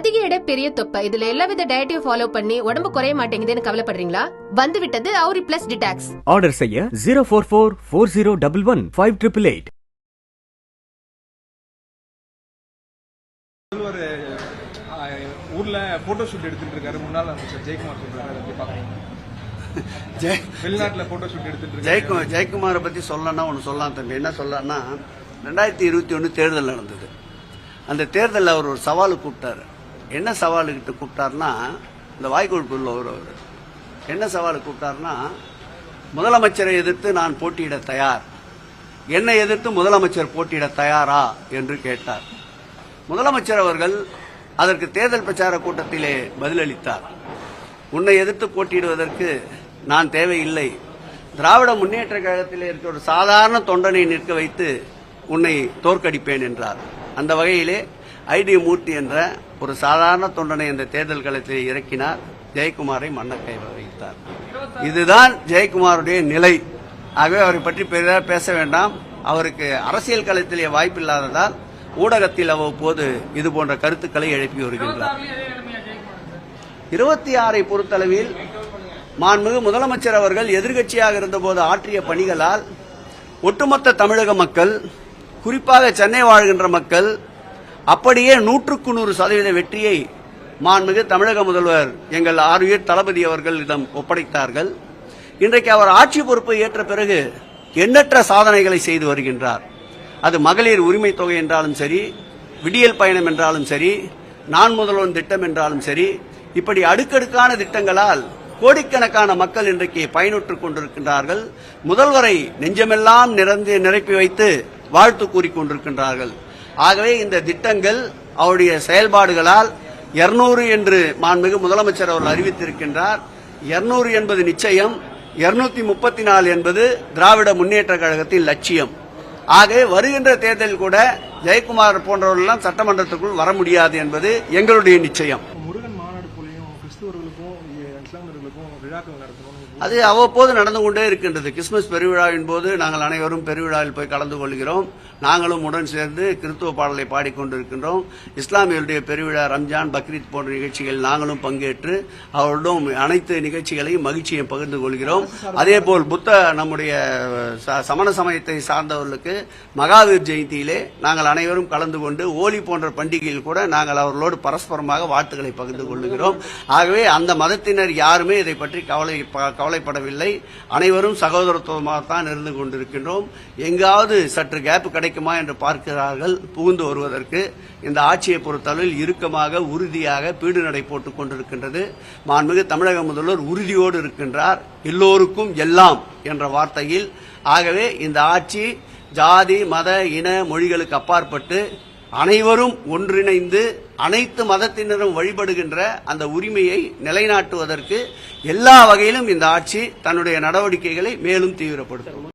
அதிக எடை பெரிய தொப்பை. இதுல எல்லாவித டயட்டையும் ஃபாலோ பண்ணி உடம்பு குறைய மாட்டேங்குதுன்னு கவலைப்படுறீங்களா? வந்து விட்டது அவுரி பிளஸ் டிடாக்ஸ் ஆர்டர் செய்ய zero four four four zero double one five triple eight ah, ஊர்ல போட்டோ ஷூட் எடுத்துட்டு இருக்காரு. முன்னாள் அமைச்சர் ஜெயக்குமார் சொல்றாரு. அதை ஜெய் வெளிநாட்டுல போட்டோ ஷூட் எடுத்துட்டு ஜெயக்குமார் ஜெயக்குமாரை பற்றி சொல்லணும்னா ஒன்று சொல்லலாம் தம்பி. என்ன சொல்லலாம்னா ரெண்டாயிரத்தி இருபத்தி ஒன்று தேர்தல் நடந்தது. அந்த தேர்தலில் அவர் ஒரு சவாலு கூப்பிட்டாரு. என்ன சவாலுக்கிட்ட கூப்பிட்டாருன்னா இந்த வாய்க்கொழுப்புள்ள ஒரு அவர் என்ன சவாலு கூப்பிட்டாருன்னா முதலமைச்சரை எதிர்த்து நான் போட்டியிட தயார். என்னை எதிர்த்து முதலமைச்சர் போட்டியிட தயாரா என்று கேட்டார். முதலமைச்சர் அவர்கள் அதற்கு தேர்தல் பிரச்சார கூட்டத்திலே பதிலளித்தார். உன்னை எதிர்த்து போட்டியிடுவதற்கு நான் தேவையில்லை. திராவிட முன்னேற்ற கழகத்தில் இருக்கிற ஒரு சாதாரண தொண்டனை நிற்க வைத்து உன்னை தோற்கடிப்பேன் என்றார். அந்த வகையிலே ஐடி மூர்த்தி என்ற ஒரு சாதாரண தொண்டனை இந்த தேர்தல் களத்தில் இறக்கினார். ஜெயக்குமாரை மன்னக்கை வைத்தார். இதுதான் ஜெயக்குமாருடைய நிலை. ஆகவே அவரை பற்றி பெரிதாக பேச வேண்டாம். அவருக்கு அரசியல் களத்திலே வாய்ப்பில்லாததால் ஊடகத்தில் அவ்வப்போது இது போன்ற கருத்துக்களை எழுப்பி வருகின்றார். இருபத்தி ஆறை பொறுத்தளவில் மாண்புமிகு முதலமைச்சர் அவர்கள் எதிர்கட்சியாக இருந்தபோது ஆற்றிய பணிகளால் ஒட்டுமொத்த தமிழக மக்கள் குறிப்பாக சென்னை வாழ்கின்ற மக்கள் அப்படியே நூற்றுக்கு நூறு சதவீத வெற்றியை மாண்புமிகு தமிழக முதல்வர் எங்கள் ஆர்வீர் தளபதி அவர்களிடம் ஒப்படைத்தார்கள். இன்றைக்கு அவர் ஆட்சி பொறுப்பை ஏற்ற பிறகு எண்ணற்ற சாதனைகளை செய்து வருகின்றார். அது மகளிர் உரிமை தொகை என்றாலும் சரி விடியல் பயணம் என்றாலும் சரி நான் முதல்வன் திட்டம் என்றாலும் சரி இப்படி அடுக்கடுக்கான திட்டங்களால் கோடிக்கணக்கான மக்கள் இன்றைக்கு பயனுற்றுக் கொண்டிருக்கின்றார்கள். முதல்வரை நெஞ்சமெல்லாம் நிறந்து நிரப்பி வைத்து வாழ்த்து கூறிக்கொண்டிருக்கின்றார்கள் ஆகவே இந்த திட்டங்கள் அவருடைய செயல்பாடுகளால் இருநூறு என்று மாண்புமிகு முதலமைச்சர் அவர்கள் அறிவித்திருக்கின்றார். இருநூறு என்பது நிச்சயம் இருநூத்தி முப்பத்தி நாலு என்பது திராவிட முன்னேற்ற கழகத்தின் லட்சியம். ஆகவே வருகின்ற தேர்தலில் கூட ஜெயக்குமார் போன்றவர்களெல்லாம் சட்டமன்றத்துக்குள் வர முடியாது என்பது எங்களுடைய நிச்சயம். அது அவ்வப்போது நடந்து கொண்டே இருக்கின்றது. கிறிஸ்துமஸ் பெருவிழாவின் போது நாங்கள் அனைவரும் பெருவிழாவில் போய் கலந்து கொள்கிறோம். நாங்களும் உடன் சேர்ந்து கிறிஸ்துவ பாடலை பாடிக்கொண்டிருக்கின்றோம். இஸ்லாமியருடைய பெருவிழா ரம்ஜான் பக்ரீத் போன்ற நிகழ்ச்சிகள் நாங்களும் பங்கேற்று அவருடன் அனைத்து நிகழ்ச்சிகளையும் மகிழ்ச்சியை பகிர்ந்து கொள்கிறோம். அதே போல் புத்த நம்முடைய ச- சமண சமயத்தை சார்ந்தவர்களுக்கு மகாவீர் ஜெயந்தியிலே நாங்கள் அனைவரும் கலந்து கொண்டு ஓலி போன்ற பண்டிகையில் கூட நாங்கள் அவர்களோடு பரஸ்பரமாக வாழ்த்துக்களை பகிர்ந்து கொள்ளுகிறோம். ஆகவே அந்த மதத்தினர் யாருமே இதை பற்றி கவலை கவலைப்படவில்லை. அனைவரும் சகோதரத்துவமாகத்தான் இருந்து கொண்டிருக்கின்றோம். எங்காவது சற்று கேப் கிடைக்குமா என்று பார்க்கிறார்கள் புகுந்து வருவதற்கு. இந்த ஆட்சியை பொறுத்தளவில் இறுக்கமாக உறுதியாக பீடு நடை போட்டுக் கொண்டிருக்கின்றது. மாண்புமிகு தமிழக முதல்வர் உறுதியோடு இருக்கின்றார். எல்லோருக்கும் எல்லாம் என்ற வார்த்தையில். ஆகவே இந்த ஆட்சி ஜாதி மத இன மொழிகளுக்கு அப்பாற்பட்டு அனைவரும் ஒன்றிணைந்து அனைத்து மதத்தினரும் வழிபடுகின்ற அந்த உரிமையை நிலைநாட்டுவதற்கு எல்லா வகையிலும் இந்த ஆட்சி தன்னுடைய நடவடிக்கைகளை மேலும் தீவிரப்படுத்தும்.